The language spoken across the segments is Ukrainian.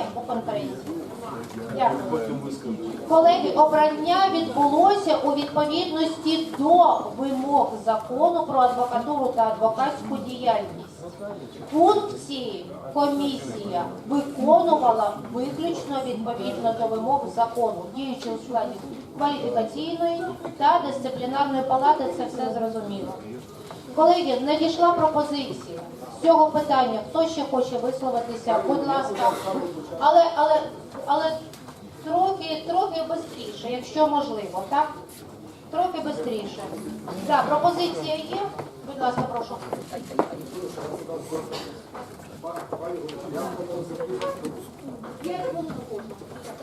немає у конференції. Дякую. Колеги, обрання відбулося у відповідності до вимог закону про адвокатуру та адвокатську діяльність. Функції комісія виконувала виключно відповідно до вимог закону, діючи у складі кваліфікаційної та дисциплінарної палати, це все зрозуміло. Колеги, надійшла пропозиція цього питання. Хто ще хоче висловитися? Будь ласка, але але але трохи трохи швидше, якщо можливо, так? Трохи швидше. Так, пропозиція є. Будь ласка, прошу.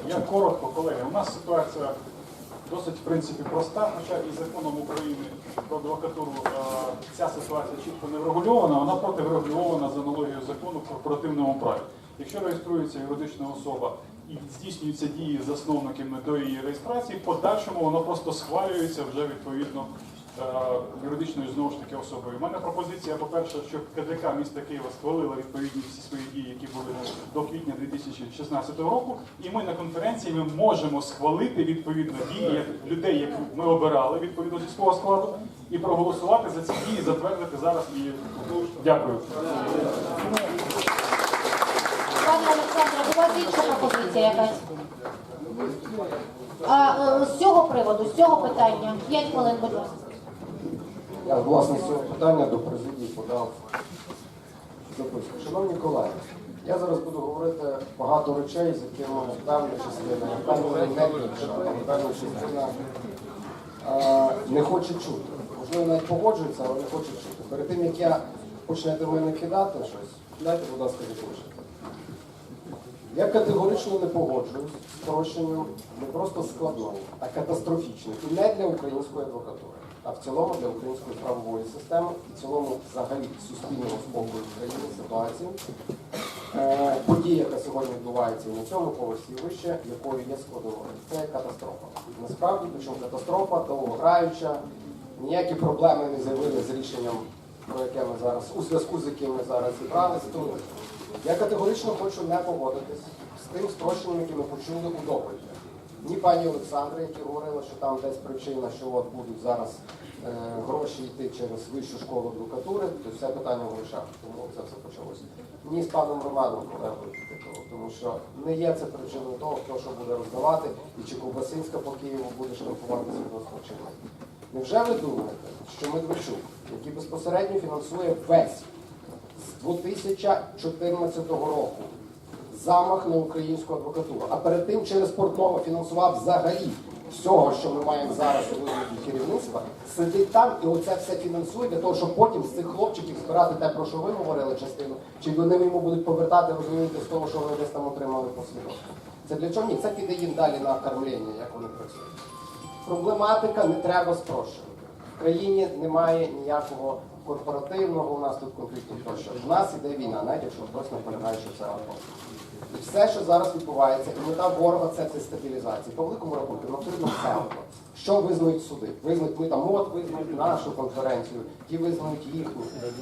Я коротко, колеги. У нас ситуація досить в принципі проста, хоча і законом України про адвокатуру е, ця ситуація чітко не врегульована, вона проти врегульована з аналогією закону в корпоративному праві. Якщо реєструється юридична особа і здійснюються дії засновниками до її реєстрації, в подальшому воно просто схвалюється вже відповідно юридичною знову ж таки особою. У мене пропозиція, по-перше, щоб КДК міста Києва схвалила відповідні всі свої дії, які були до квітня 2016 року. І ми на конференції ми можемо схвалити відповідно дії людей, яких ми обирали відповідно зі свого складу, і проголосувати за ці дії, затвердити зараз і дякую. Пане Олександре, вас інша пропозиція якась? А, е, з цього приводу, з цього питання, 5 хвилин, будь ласка. Я власне з цього питання до президії подав записку. Шановні колеги, я зараз буду говорити багато речей, з якими певна частина, певна частина е, не хоче чути. Можливо, навіть погоджується, але не хоче чути. Перед тим як я почнете мене кидати щось, дайте, будь ласка, закінчити. Я категорично не погоджуюсь з спрощенням не просто складною, а катастрофічною. І не для української адвокатури, а в цілому для української правової системи, і в цілому взагалі суспільного спокою в країні ситуації. Е, подія, яка сьогодні відбувається на цьому поверсі вище, якою є складовою. Це катастрофа. Насправді, причому катастрофа довгограюча, ніякі проблеми не з'явилися з рішенням, про яке ми зараз, у зв'язку з яким ми зараз зібралися. Я категорично хочу не погодитись з тим спрощенням, яке ми почули у доповіді. Ні пані Олександри, які говорила, що там десь причина, що от будуть зараз е, гроші йти через вищу школу адвокатури, то все питання в грошах, тому це все почалося. Ні з паном Романом того, тому що не є це причиною того, хто що буде роздавати, і чи Ковбасинська по Києву буде штампуватися відносно чином. Невже ви думаєте, що Медведчук, який безпосередньо фінансує весь 2014 року замах на українську адвокатуру. А перед тим через Портнова фінансував взагалі всього, що ми маємо зараз у вигляді керівництва, сидить там і оце все фінансує для того, щоб потім з цих хлопчиків збирати те, про що ви говорили частину, чи вони йому будуть повертати, розумієте, з того, що вони десь там отримали послідовно. Це для чого? Ні, це піде їм далі на кормлення, як вони працюють. Проблематика не треба спрощувати. В країні немає ніякого корпоративного, у нас тут конфлікту тощо. У нас іде війна, навіть якщо хтось наполягає, що це АТО. І все, що зараз відбувається, і мета ворога це дестабілізація. По великому рахунку, абсолютно потрібно все. Що визнають суди? Визнають, ми там от визнають нашу конференцію, ті визнають їхню.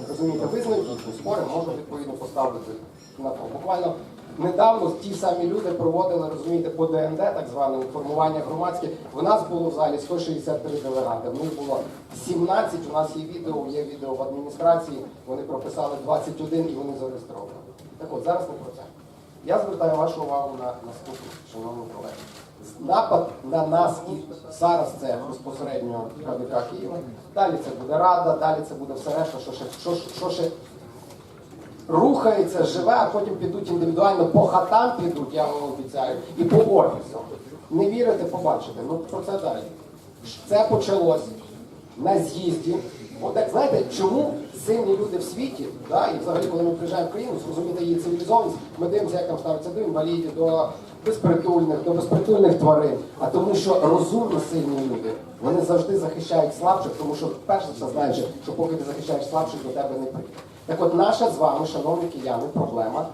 Розумієте, визнають їхню, спори можуть відповідно поставити на то. Буквально недавно ті самі люди проводили, розумієте, по ДНД, так зване інформування громадське. В нас було в залі 163 делегати, в них було 17, у нас є відео, є відео в адміністрації, вони прописали 21 і вони зареєстровані. Так от, зараз не про це. Я звертаю вашу увагу на наступне, шановні колеги. Напад на нас і зараз це безпосередньо КДК Києва. Далі це буде Рада, далі це буде все решта, що ще, що, що ще рухається, живе, а потім підуть індивідуально по хатам підуть, я вам обіцяю, і по офісам. Не вірите, побачите. Ну про це далі. Це почалось на з'їзді. От знаєте, чому сильні люди в світі, да, і взагалі, коли ми приїжджаємо в країну, зрозуміти її цивілізованість, ми дивимося, як там ставиться до інвалідів, до безпритульних, до безпритульних тварин. А тому, що розумні сильні люди, вони завжди захищають слабших, тому що перш за все знаєш, що поки ти захищаєш слабших, до тебе не прийде. Так от наша з вами, шановні кияни, проблема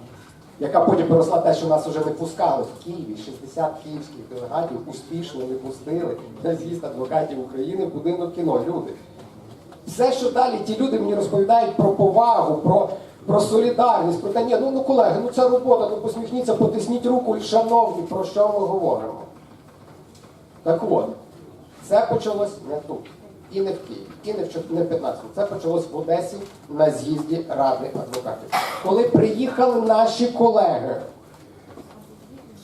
яка потім переросла те, що нас вже не пускали в Києві. 60 київських делегатів успішно не пустили на з'їзд адвокатів України в будинок кіно. Люди. Все, що далі ті люди мені розповідають про повагу, про про солідарність, про те, ні, ну, ну колеги, ну це робота, ну посміхніться, потисніть руку, і шановні, про що ми говоримо? Так от, це почалось не тут, і не в Києві, і не в чот- не в 15-му. Це почалось в Одесі на з'їзді Ради адвокатів. Коли приїхали наші колеги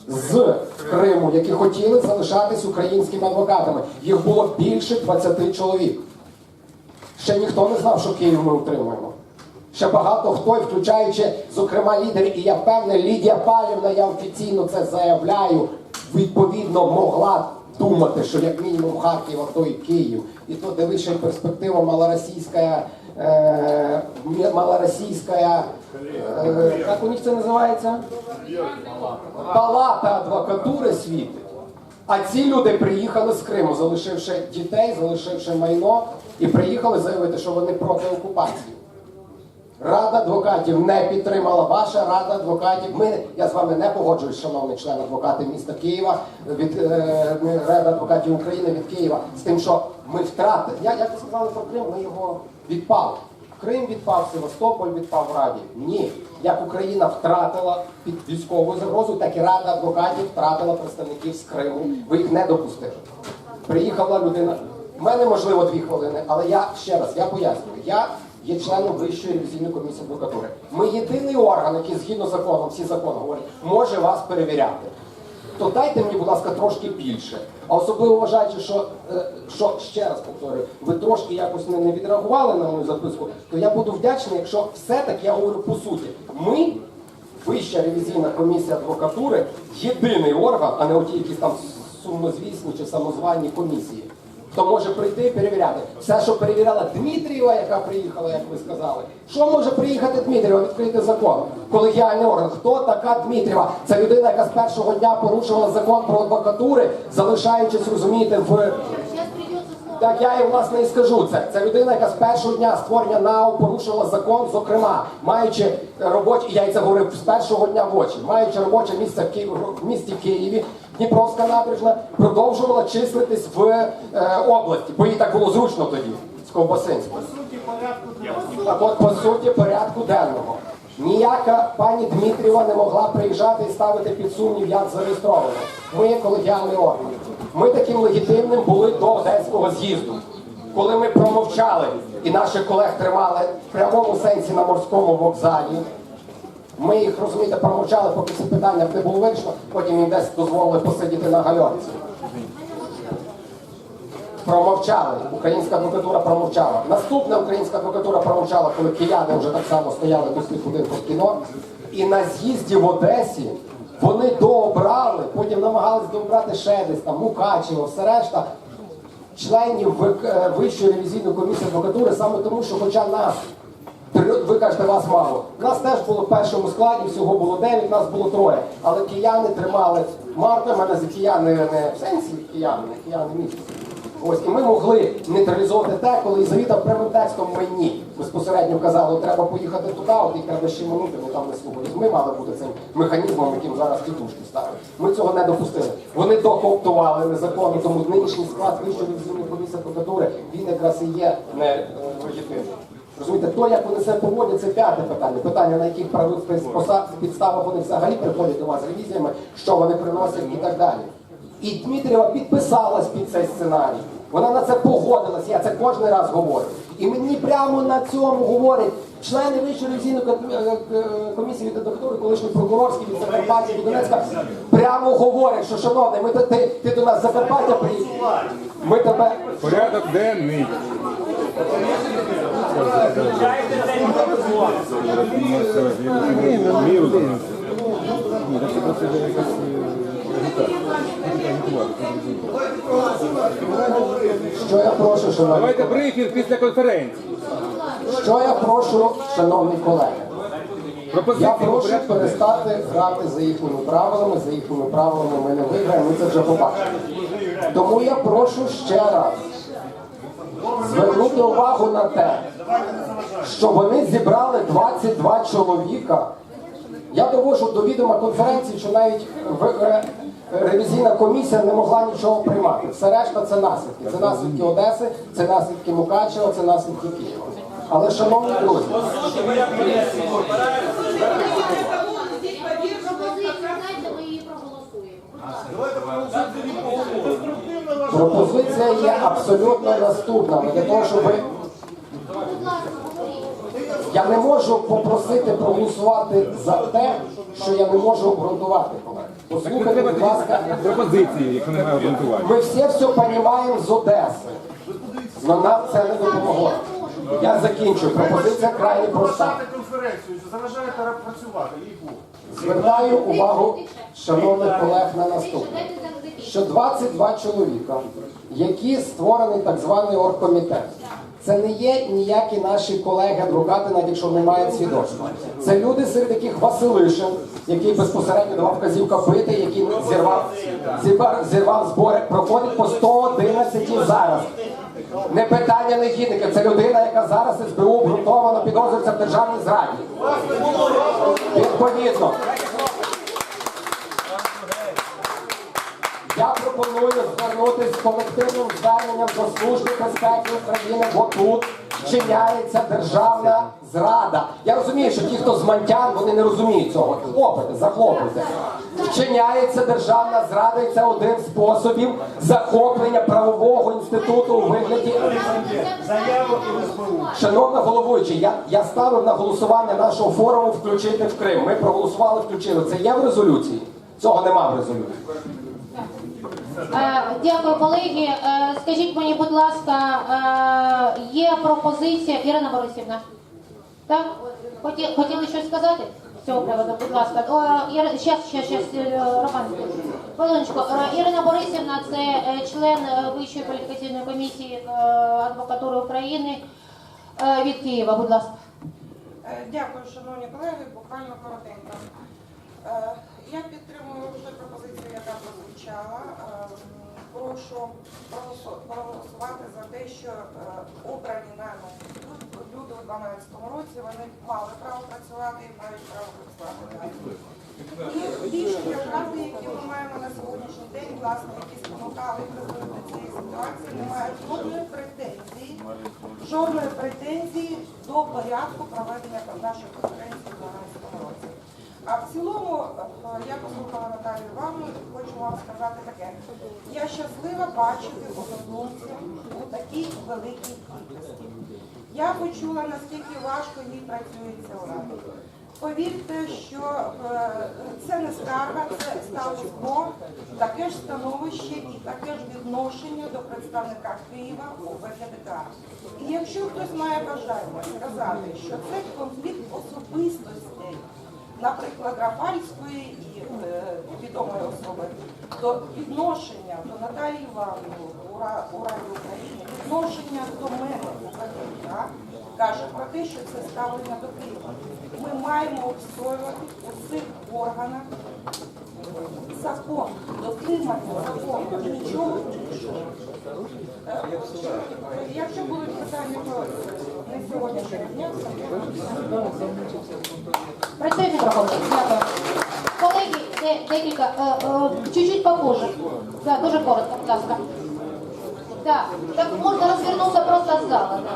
з Криму, які хотіли залишатись українськими адвокатами, їх було більше 20 чоловік. Ще ніхто не знав, що Київ ми утримуємо. Ще багато хто, включаючи, зокрема, лідери, і я впевнений, Лідія Палівна, я офіційно це заявляю, відповідно могла думати, що як мінімум Харків, а то і Київ. І то дивишся перспектива малоросійська, е, малоросійська, е, як у них це називається? Палата адвокатури світить. А ці люди приїхали з Криму, залишивши дітей, залишивши майно, і приїхали заявити, що вони проти окупації. Рада адвокатів не підтримала. Ваша рада адвокатів. Ми я з вами не погоджуюсь, шановний член адвокати міста Києва від е, ми, Рада адвокатів України від Києва з тим, що ми втратили. Я як ви сказали про Крим, ми його відпав. Крим відпав, Севастополь відпав Раді. Ні. Як Україна втратила під військовою загрозою, так і Рада адвокатів втратила представників з Криму. Ви їх не допустили. Приїхала людина. У мене можливо дві хвилини, але я ще раз я пояснюю. Я є членом Вищої ревізійної комісії адвокатури. Ми єдиний орган, який згідно з законом, всі закони говорять, може вас перевіряти. То дайте мені, будь ласка, трошки більше. А особливо вважаючи, що, е, що ще раз повторюю, ви трошки якось не відреагували на мою записку, то я буду вдячний, якщо все-таки я говорю по суті. Ми, Вища ревізійна комісія адвокатури, єдиний орган, а не оті якісь там сумнозвісні чи самозвані комісії. Хто може прийти і перевіряти. Все, що перевіряла Дмитрієва, яка приїхала, як ви сказали. Що може приїхати Дмитрієва, відкрити закон? Колегіальний орган. Хто така Дмитрієва? Це людина, яка з першого дня порушувала закон про адвокатури, залишаючись, розумієте, в. Так я і власне і скажу це. Це людина, яка з першого дня створення НАУ порушила закон, зокрема, маючи робочі, я і це говорив з першого дня в очі, маючи робоче місце в, Ки... в місті Києві, Дніпровська набережна, продовжувала числитись в е, області, бо їй так було зручно тоді, з Ковбасинської. Так от, по суті, порядку денного. Ніяка пані Дмитрієва не могла приїжджати і ставити під сумнів, як зареєстровано. Ми колегіальний орган. Ми таким легітимним були до Одеського з'їзду. Коли ми промовчали і наших колег тримали в прямому сенсі на морському вокзалі, ми їх, розумієте, промовчали, поки ці питання не було вирішено, потім їм десь дозволили посидіти на гальорці. Промовчали. Українська адвокатура промовчала. Наступна українська адвокатура промовчала, коли кияни вже так само стояли тут під будинком кіно. І на з'їзді в Одесі вони дообрали, потім намагались дообрати ще десь там Мукачево, все решта членів е, Вищої ревізійної комісії адвокатури саме тому, що хоча нас Ви кажете, вас мало. Нас теж було в першому складі, всього було 9, нас було троє. Але кияни тримали марку, в мене за кияни не в сенсі кияни, не кияни місяці. Ось, і ми могли нейтралізувати те, коли Ізавіта прямим текстом мені безпосередньо казали, треба поїхати туди, от їх треба ще минути, бо там не слухають. Ми мали бути цим механізмом, яким зараз тітушки ставили. Ми цього не допустили. Вони докоптували незаконно, тому нинішній склад Вищої ревізійної комісії адвокатури, він якраз і є не. Розумієте, то, як вони себе поводять, це п'яте питання. Питання, на яких правових поса- підставах вони взагалі приходять до вас з ревізіями, що вони приносять і так далі. І Дмитрієва підписалась під цей сценарій. Вона на це погодилась, я це кожен раз говорю. І мені прямо на цьому говорять члени Вищої ревізійної е, е, комісії від адвокатури, колишній прокурорський від Закарпаття, від Донецька, прямо говорять, що шановний, ми, ти, ти до нас Закарпаття приїхав. Ми тебе Порядок денний. Міру. Ні, так це просто йде якась що я прошу, шановні. Давайте брифінг після конференції. Що я прошу, шановні колеги? Я Пропозиції прошу порядку перестати грати за їхніми правилами, за їхніми правилами ми не виграємо, ми це вже побачили. Тому я прошу ще раз звернути увагу на те, що вони зібрали 22 чоловіка. Я довожу до відома конференції, що навіть в- е, ревізійна комісія не могла нічого приймати. Все решта це наслідки. Це наслідки Одеси, це наслідки Мукачева, це наслідки Києва. Але, шановні друзі, пропозиція є абсолютно наступна. Для того, щоб. Я не можу попросити проголосувати за те, що я не можу обґрунтувати, колеги. Не Послухайте, будь ласка, пропозиції, якщо немає обґрунтування. ми всі все розуміємо з Одеси. Але нам це не допомогло. Я закінчую. Пропозиція крайне проста. Конференцію, що заважаєте працювати, їй Богу. Звертаю увагу шановних колег на наступне. Що 22 чоловіка, які створений так званий оргкомітет, це не є ніякі наші колеги, адвокати, навіть якщо не мають свідоцтва. Це люди, серед яких Василишин, який безпосередньо давав вказівка бити, який зірвав, зірвав, зірвав збори, проходить по 111 зараз. Не питання негідника, це людина, яка зараз СБУ обґрунтовано підозрюється в державній зраді. Відповідно. Я пропоную звернутися з колективним зверненням до Служби безпеки України, бо тут вчиняється державна зрада. Я розумію, що ті, хто з Мантян, вони не розуміють цього. Хлопайте, захоплюйте. Вчиняється державна зрада, і це один з способів захоплення правового інституту у вигляді. Шановна головуюча, я, я ставив на голосування нашого форуму включити в Крим. Ми проголосували, включили. Це є в резолюції? Цього нема в резолюції. Е, Дякую, колеги. Е, Скажіть мені, будь ласка, е, є пропозиція Ірина Борисівна? Так? Хоті- Хотіли щось сказати цього приводу? Будь ласка. О, Щас, щас, щас, Роман. Хвилиночку. Ірина Борисівна це член Вищої кваліфікаційної комісії адвокатури України від Києва. Будь ласка. Дякую, шановні колеги. Буквально коротенько. Е, Я підтримую вже пропозицію, яка прозвучала. Е, Прошу проголосувати за те, що е, обрані нами люди у 2012 році вони мали право працювати і мають право працювати. І рішення правди, які ми маємо на сьогоднішній день, власне, які спонукали до цієї ситуації, не мають жодної претензії, жодної претензії до порядку проведення нашої конференції в 2012 році. А в цілому, е, я послухала Наталію Івановну, хочу вам сказати таке. Я щаслива бачити однодумців у такій великій кількості. Я почула, наскільки важко їй працюється у раді. Повірте, що е, це не скарга, це статус-кво, таке ж становище і таке ж відношення до представника Києва у ВГДК. І якщо хтось має бажання сказати, що це конфлікт особистостей, наприклад, Рафальської і е, відомої особи, то відношення до Наталії Івановни у Раді України, відношення до мене у ВГДК каже про те, що це ставлення до Києва. Ми маємо обстоювати у цих органах закон, дотримання закону нічого іншого. Е, Якщо будуть питання, то не сьогоднішнього дня. Працює мікрофон. Дякую. Колеги, де- е, е, чуть-чуть попозже. Да, дуже коротко, будь ласка. Да, так можна розвернутися просто з зала. Да.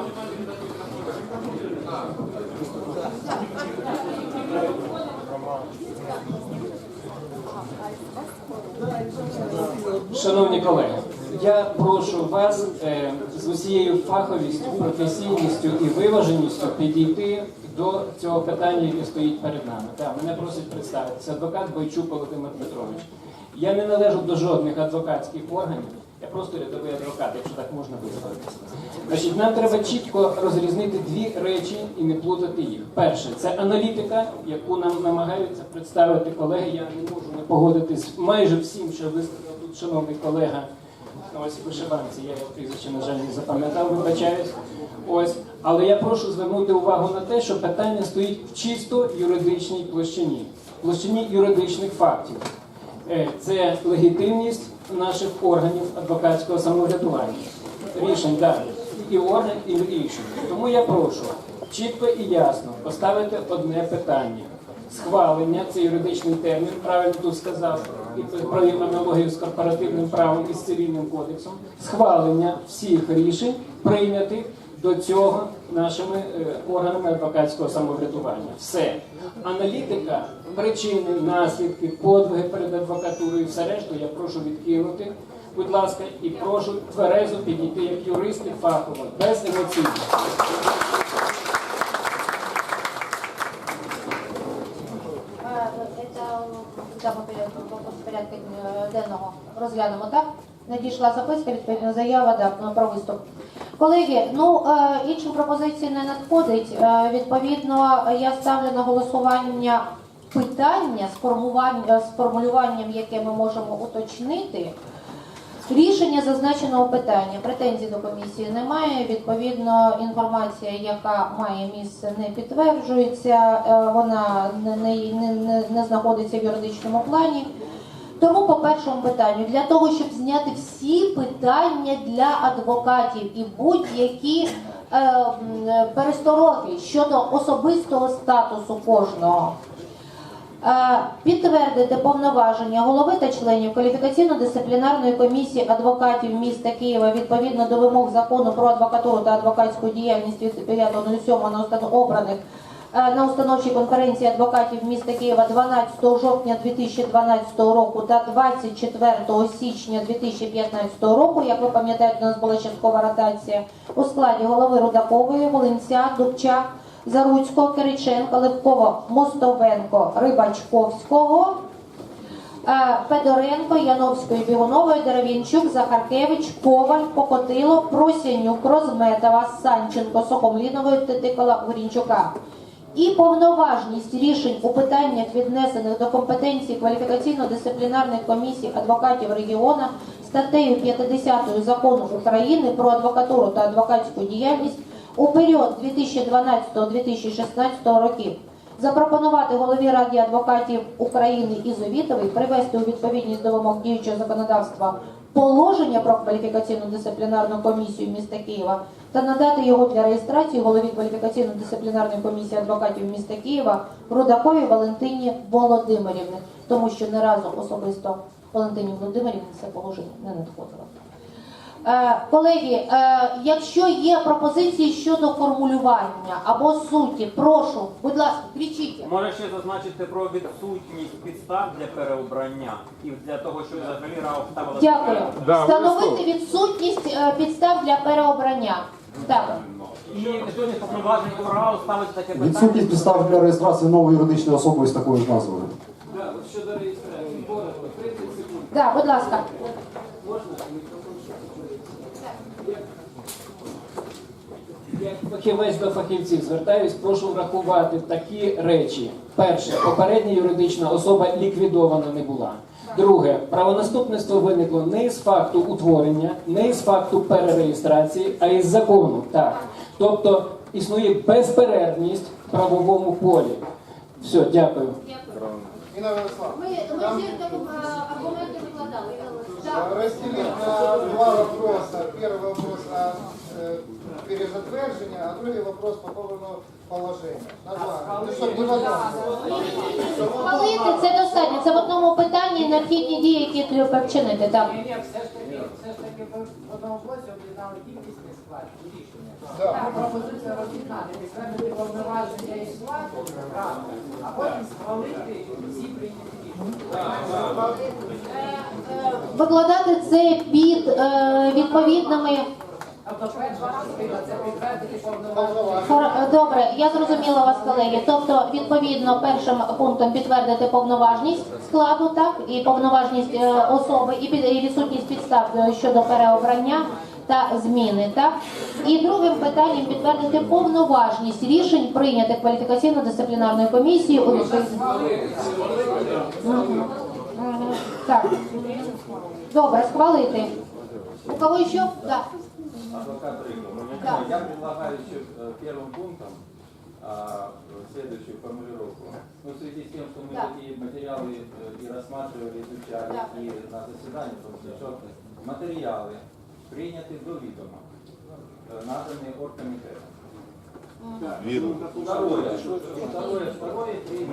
Шановні колеги, я прошу вас е, з усією фаховістю, професійністю і виваженістю підійти до цього питання, яке стоїть перед нами. Так, мене просять представитися адвокат Бойчук Володимир Петрович. Я не належу до жодних адвокатських органів. Я просто рядовий адвокат, якщо так можна висловитися. Значить, нам треба чітко розрізнити дві речі і не плутати їх. Перше, це аналітика, яку нам намагаються представити колеги. Я не можу не погодитись майже всім, що висказав тут шановний колега. Ось вишиванці, я його прізвище, на жаль, не запам'ятав, вибачаюсь. Ось, але я прошу звернути увагу на те, що питання стоїть в чисто юридичній площині, площині юридичних фактів. Е, Це легітимність наших органів адвокатського самоврядування. Рішень, так, і орган, і рішень. Тому я прошу чітко і ясно поставити одне питання. Схвалення це юридичний термін, правильно тут сказав, і провів аналогію з корпоративним правом і з цивільним кодексом. Схвалення всіх рішень прийнятих до цього нашими е, органами адвокатського самоврядування. Все. Аналітика, причини, наслідки, подвиги перед адвокатурою, все решту я прошу відкинути, будь ласка, і прошу тверезо підійти як юристи фахово, без емоційності. Е, Це ми порядку- порядку е, денного розглянемо, так? Надійшла записка, відповідна заява да, про виступ. Колеги, ну е, інших пропозицій не надходить. Е, Відповідно, я ставлю на голосування питання з з формулюванням, яке ми можемо уточнити. Рішення зазначеного питання, претензій до комісії немає. Відповідно, інформація, яка має місце, не підтверджується, е, вона не, не, не- не знаходиться в юридичному плані. Тому по першому питанню, для того, щоб зняти всі питання для адвокатів і будь-які е, м, перестороги щодо особистого статусу кожного. Е, Підтвердити повноваження голови та членів кваліфікаційно-дисциплінарної комісії адвокатів міста Києва відповідно до вимог закону про адвокатуру та адвокатську діяльність від 5.07 на обраних е, на установчій конференції адвокатів міста Києва 12 жовтня 2012 року та 24 січня 2015 року. Як ви пам'ятаєте, у нас була часткова ротація у складі голови Рудакової, Волинця, Дубчак, Заруцького, Кириченка, Левкова, Мостовенко, Рибачковського, е, Федоренко, Яновської, Бігунової, Дерев'янчук, Захаркевич, Коваль, Покотило, Просянюк, Розметова, Санченко, Сохомлінової, Титикола, Горінчука. І повноважність рішень у питаннях, віднесених до компетенції кваліфікаційно-дисциплінарних комісій адвокатів регіону статтею 50 закону України про адвокатуру та адвокатську діяльність у період 2012-2016 років. Запропонувати голові Раді адвокатів України Ізовітовій привести у відповідність до вимог діючого законодавства положення про кваліфікаційну дисциплінарну комісію міста Києва та надати його для реєстрації голові кваліфікаційно-дисциплінарної комісії адвокатів міста Києва Рудакові Валентині Володимирівні, тому що не разу особисто Валентині Володимирівні це положення не надходило. Е, Колеги, е, якщо є пропозиції щодо формулювання або суті, прошу, будь ласка, кричіть. Може ще зазначити про відсутність підстав для переобрання і для того, щоб взагалі РАО ставила Дякую. Да, Встановити відсутність е, підстав для переобрання. Так. і відсутність повноважень у РАО ставити таке питання. Відсутність підстав для реєстрації нової юридичної особи з такою ж назвою. Да, щодо реєстрації, 30 секунд. Так, будь ласка. Як фахівець до фахівців звертаюсь, прошу врахувати такі речі. Перше, попередня юридична особа ліквідована не була. Друге, правонаступництво виникло не із факту утворення, не із факту перереєстрації, а із закону. Так. Тобто існує безперервність в правовому полі. Все, дякую. Инна Владиславовна, Ми, ми всі аргументи викладали. разделим на два вопроса. Первый вопрос о э, перезатвержении, а другой вопрос по поводу положения. На два. Ну, не в це достатньо. Це в одному питанні необхідні дії, які треба вчинити. Так. Ні, ні, все ж таки, все ж таки ви в одному блоці об'єднали кількісний склад і рішення. Да. Тому пропозиція роз'єднати, підтвердити повноваження і склад, правда, а потім схвалити всі прийняті рішення. Викладати це під е, відповідними. Добре, я зрозуміла вас, колеги. Тобто, відповідно, першим пунктом підтвердити повноважність складу, так і повноважність е, особи, і відсутність підстав е, щодо переобрання та зміни, так і другим питанням підтвердити повноважність рішень прийнятих кваліфікаційно-дисциплінарною комісією у. Так. Добре, схвалити. У кого ще? Так. Адвокат Рыба. Да. Я предлагаю еще э, первым пунктом а, следующую формулировку. Ну, в связи с тем, что мы Да. такие материалы э, и рассматривали, изучали, Да. и на заседании, просто четко, материалы приняты до відома, э, наданные оргкомитетом. Второе, второе, второе, третье.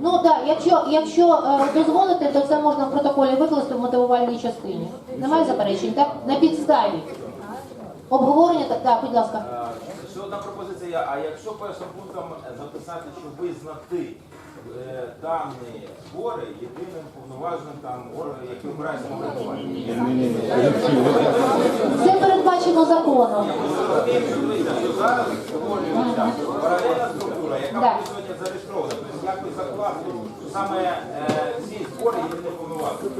Ну так, якщо, якщо е, дозволите, то це можна в протоколі викласти в мотивувальній частині. Немає заперечень, так? На підставі. Обговорення, так, так, будь ласка. Е, Ще одна пропозиція. А якщо першим пунктом записати, що визнати е, дані збори єдиним повноважним там органом, який обирає самоврядування. Це передбачено законом. Зараз створюється паралельна структура, яка буде сьогодні зареєстрована. Тобто якось закласти саме е, ці збори єдиним повноважним.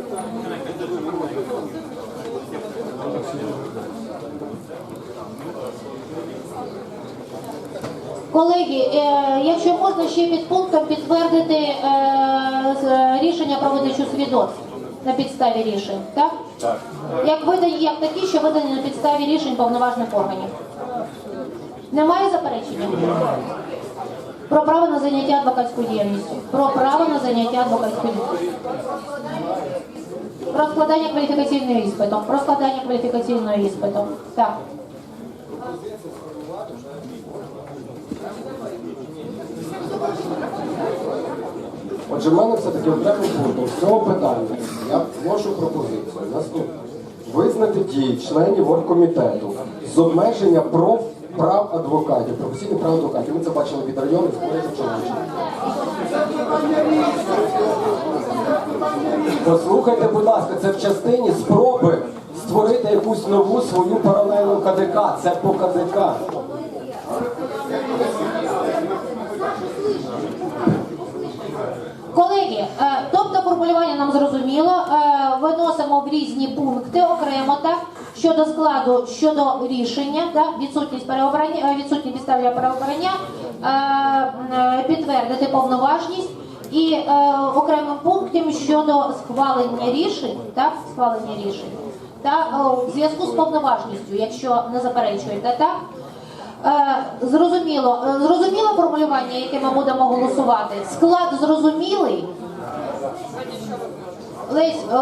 Колеги, е, якщо можна ще під пунктом підтвердити е, рішення про видачу свідоцтв на підставі рішень, так? Так. Як видані, як такі, що видані на підставі рішень повноважних органів. Немає заперечення? Про право на заняття адвокатською діяльністю. Про право на заняття адвокатською діяльністю. Про складання кваліфікаційного іспиту. Про складання кваліфікаційного іспиту. Так. Отже, в мене все-таки окремим пунктом з цього питання. Я вношу пропозицію. Наступне. Визнати дії членів оргкомітету з обмеження прав, прав адвокатів, професійних прав адвокатів. Ми це бачили від районів, Чоловічі. Послухайте, будь ласка, це в частині спроби створити якусь нову свою паралельну КДК. Це по КДК. Колеги, е, тобто формулювання нам зрозуміло, е, виносимо в різні пункти окремо так щодо складу, щодо рішення, так, відсутність переобрання, е, відсутні підстави для переобрання, підтвердити повноважність і е, окремим пунктом щодо схвалення рішень, так, схвалення рішень та е, в зв'язку з повноважністю, якщо не заперечуєте, так. Е, Зрозуміло, Е, зрозуміло формулювання, яке ми будемо голосувати. Склад зрозумілий. Лесь,